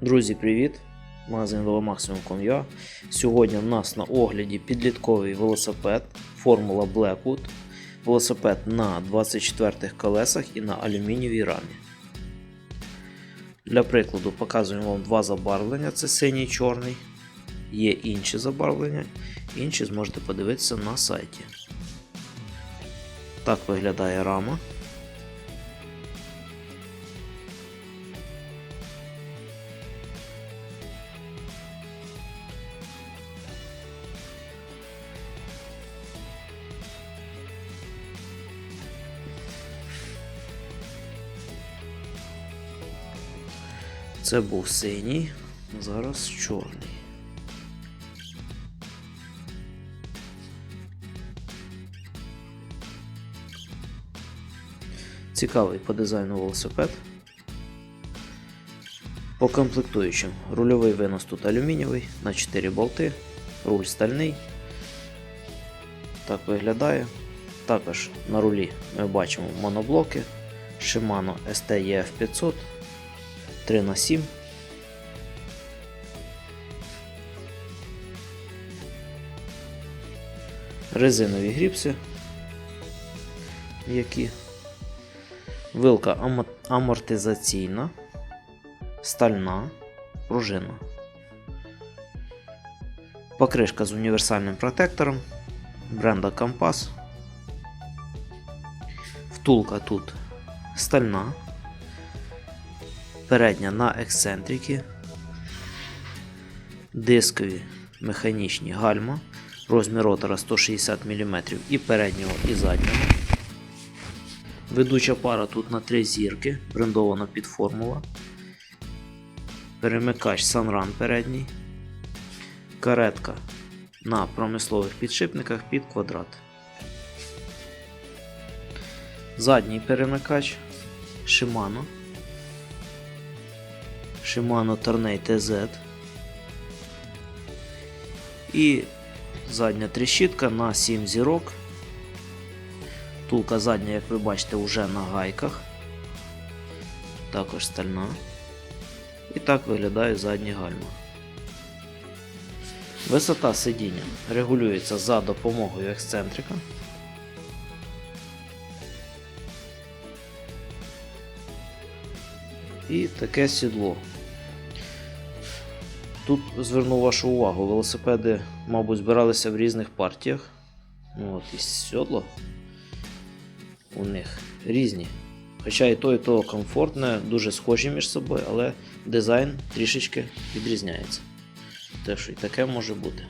Друзі, привіт! Магазин Velomaximum.com.ua Сьогодні в нас на огляді підлітковий велосипед Формула Blackwood. Велосипед на 24 колесах і на алюмінієвій рамі. Для прикладу показуємо вам два забарвлення: це синій і чорний. Є інші забарвлення, інші зможете подивитися на сайті. Так виглядає рама. Це був синій, зараз чорний. Цікавий по дизайну велосипед. По комплектуючим рульовий винос тут алюмінієвий на 4 болти, руль стальний. Так виглядає. Також на рулі ми бачимо моноблоки Shimano STEF 500 3 на 7 Резинові гріпси, які вилка амортизаційна, стальна, пружина. Покришка з універсальним протектором бренда Компас. Втулка тут стальна передня на ексцентрики, дискові механічні гальма, розмір ротора 160 мм і переднього, і заднього. Ведуча пара тут на три зірки, брендована під формула. Перемикач Sunrun передній. Каретка на промислових підшипниках під квадрат. Задній перемикач Shimano Shimano Tornei TZ. І задня тріщітка на 7 зірок. Тулка задня, як ви бачите, вже на гайках. Також стальна. І так виглядає задні гальма. Висота сидіння регулюється за допомогою ексцентрика. І таке сідло. Тут зверну вашу увагу, велосипеди, мабуть, збиралися в різних партіях. Ну, от І сідло у них різні. Хоча і то, і то комфортне, дуже схожі між собою, але дизайн трішечки відрізняється. Те, що і таке може бути.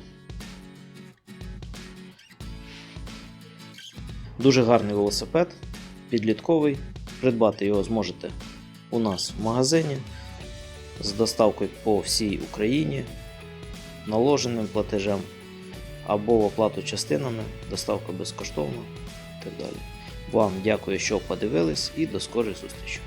Дуже гарний велосипед, підлітковий. Придбати його зможете у нас в магазині з доставкою по всій Україні, наложеним платежем або в оплату частинами, доставка безкоштовна і так далі. Вам дякую, що подивились, і до скорої зустрічі!